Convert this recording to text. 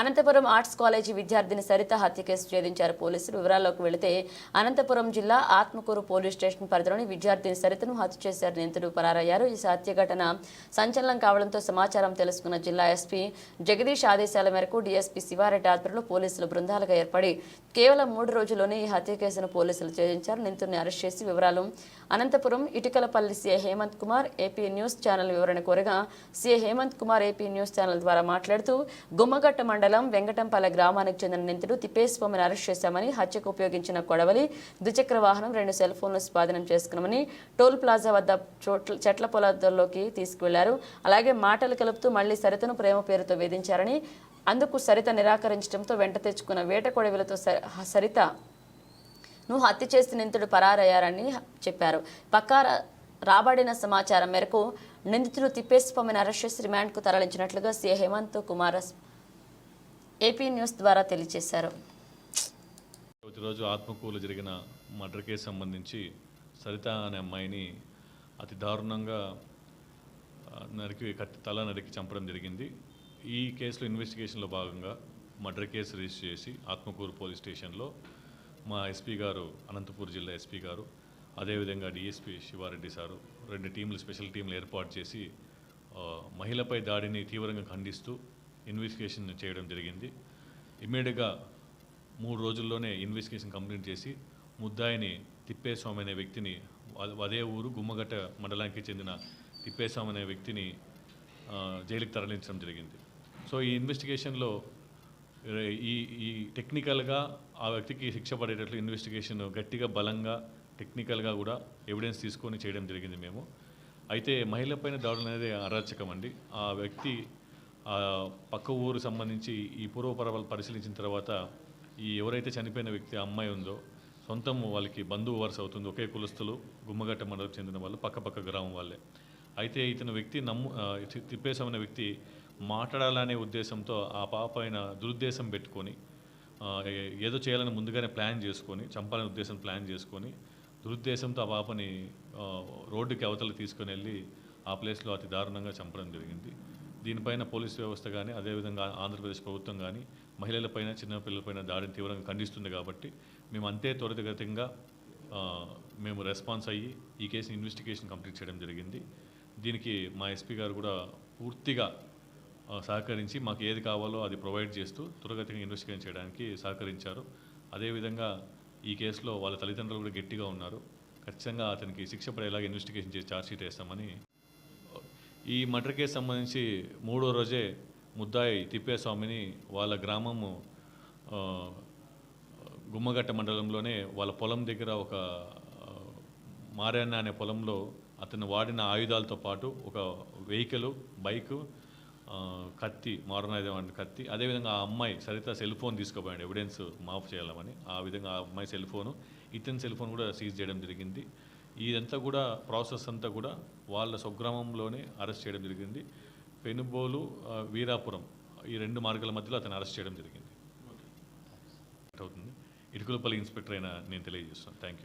Anantapuram arts college విద్యార్థిని సరిత హత్య case ఛేదించారు పోలీసులు. వివరాల్లోకి వెళితే అనంతపురం జిల్లా ఆత్మకూరు పోలీస్ స్టేషన్ పరిధిలోని విద్యార్థిని సరితను హత్య చేశారు. నిందితుడు పరారయ్యారు. ఈ హత్య ఘటన సంచలనం కావడంతో సమాచారం తెలుసుకున్న జిల్లా ఎస్పీ జగదీష్ ఆదేశాల మేరకు డీఎస్పీ శివారెడ్డి ఆధ్వర్యంలో పోలీసులు బృందాలుగా ఏర్పడి కేవలం మూడు రోజుల్లోనే ఈ హత్య కేసును పోలీసులు ఛేదించారు. నిందితుడిని అరెస్ట్ చేసి వివరాలు Anantapuram Itukalapalli CA Hemanth Kumar AP news channel వివరణ కోరగా CA Hemanth Kumar AP news channel ద్వారా మాట్లాడుతూ గుమ్మగట్ట మండలం వెంకటంపల్లె గ్రామానికి చెందిన నిందితుడు తిప్పేస్వామిని అరెస్ట్ చేశామని హత్యకు ఉపయోగించిన కొడవలి ద్విచక్ర వాహనం రెండు సెల్ ఫోన్లు స్వాధీనం చేసుకున్నామని టోల్ ప్లాజా వద్ద చోట్ల చెట్ల పొలాల్లోకి తీసుకువెళ్ళారు. అలాగే మాటలు కలుపుతూ మళ్ళీ సరితను ప్రేమ పేరుతో వేధించారని అందుకు సరిత నిరాకరించడంతో వెంట తెచ్చుకున్న వేట కొడవలతో స- సరిత నువ్వు హత్య చేసి నిందితుడు పరారయ్యారని చెప్పారు. పక్కా రాబడిన సమాచారం మేరకు నిందితుడు తిప్పేస్వామిని అరెస్ట్ చేసి రిమాండ్కు తరలించినట్లుగా CA Hemanth Kumar AP news ద్వారా తెలియజేశారు. ఈరోజు ఆత్మకూరులో జరిగిన మర్డర్ కేసు సంబంధించి సరిత అనే అమ్మాయిని అతి దారుణంగా నరికి కత్తి తల నరికి చంపడం జరిగింది. ఈ కేసులో ఇన్వెస్టిగేషన్లో భాగంగా మర్డర్ కేసు రిజిస్టర్ చేసి ఆత్మకూరు పోలీస్ స్టేషన్లో మా ఎస్పీ గారు అనంతపూర్ జిల్లా ఎస్పీ గారు అదేవిధంగా డిఎస్పీ శివారెడ్డి సారు రెండు టీంలు స్పెషల్ టీంలు ఏర్పాటు చేసి మహిళపై దాడిని తీవ్రంగా ఖండిస్తూ ఇన్వెస్టిగేషన్ చేయడం జరిగింది. ఇమ్మీడియట్గా మూడు రోజుల్లోనే ఇన్వెస్టిగేషన్ కంప్లీట్ చేసి ముద్దాయిని తిప్పేస్వామి అనే వ్యక్తిని అదే ఊరు గుమ్మగట్ట మండలానికి చెందిన తిప్పేస్వామి అనే వ్యక్తిని జైలుకి తరలించడం జరిగింది. సో ఈ ఇన్వెస్టిగేషన్లో ఈ ఈ టెక్నికల్గా ఆ వ్యక్తికి శిక్ష పడేటట్లు ఇన్వెస్టిగేషన్ గట్టిగా బలంగా టెక్నికల్గా కూడా ఎవిడెన్స్ తీసుకొని చేయడం జరిగింది మేము. అయితే మహిళపైన దాడులు అనేది అరాచకం అండి. ఆ వ్యక్తి పక్క ఊరు సంబంధించి ఈ పూర్వపరాలు పరిశీలించిన తర్వాత ఈ ఎవరైతే చనిపోయిన వ్యక్తి అమ్మాయి ఉందో సొంతం వాళ్ళకి బంధువు వరుస అవుతుంది. ఒకే కులస్తులు గుమ్మగట్ట మండలం చెందిన వాళ్ళు పక్కపక్క గ్రామం వాళ్ళే. అయితే ఇతను వ్యక్తి నమ్ము ఆ, వ్యక్తి మాట్లాడాలనే ఉద్దేశంతో ఆ పాప పైన దురుద్దేశం పెట్టుకొని ఏదో చేయాలని ముందుగానే ప్లాన్ చేసుకొని చంపాలనే ఉద్దేశం ప్లాన్ చేసుకొని దురుద్దేశంతో ఆ పాపని రోడ్డుకి అవతల తీసుకొని వెళ్ళి ఆ ప్లేస్లో అతి దారుణంగా చంపడం జరిగింది. దీనిపైన పోలీస్ వ్యవస్థ కానీ అదేవిధంగా ఆంధ్రప్రదేశ్ ప్రభుత్వం కానీ మహిళలపైన చిన్నపిల్లలపైన దాడిని తీవ్రంగా ఖండిస్తుంది కాబట్టి మేము అంతే త్వరితగతంగా మేము రెస్పాన్స్ అయ్యి ఈ కేసుని ఇన్వెస్టిగేషన్ కంప్లీట్ చేయడం జరిగింది. దీనికి మా ఎస్పీ గారు కూడా పూర్తిగా సహకరించి మాకు ఏది కావాలో అది ప్రొవైడ్ చేస్తూ త్వరగతిగా ఇన్వెస్టిగేషన్ చేయడానికి సహకరించారు. అదేవిధంగా ఈ కేసులో వాళ్ళ తల్లిదండ్రులు కూడా గట్టిగా ఉన్నారు. ఖచ్చితంగా అతనికి శిక్ష పడేలాగా ఇన్వెస్టిగేషన్ చేసి ఛార్జ్షీట్ వేస్తామని ఈ మర్డర్ కేసు సంబంధించి మూడో రోజే ముద్దాయి తిప్పేస్వామిని వాళ్ళ గ్రామము గుమ్మగట్ట మండలంలోనే వాళ్ళ పొలం దగ్గర ఒక మారాన్న మారన్న అనే పొలంలో అతను వాడిన ఆయుధాలతో పాటు ఒక వెహికల్ బైకు కత్తి మారణాయుధం కత్తి అదేవిధంగా ఆ అమ్మాయి సరిత సెల్ ఫోన్ తీసుకుపోయాడు ఎవిడెన్స్ మాఫ్ చేయాలని. ఆ విధంగా ఆ అమ్మాయి సెల్ ఫోను ఇతని సెల్ ఫోన్ కూడా సీజ్ చేయడం జరిగింది. ఇదంతా కూడా ప్రాసెస్ అంతా కూడా వాళ్ళ స్వగ్రామంలోనే అరెస్ట్ చేయడం జరిగింది. పెనుబోలు వీరాపురం ఈ రెండు మార్గాల మధ్యలో అతను అరెస్ట్ చేయడం జరిగింది. అవుతుంది. ఇటుకలపల్లి ఇన్స్పెక్టర్ అయిన నేను తెలియజేస్తాను థ్యాంక్ యూ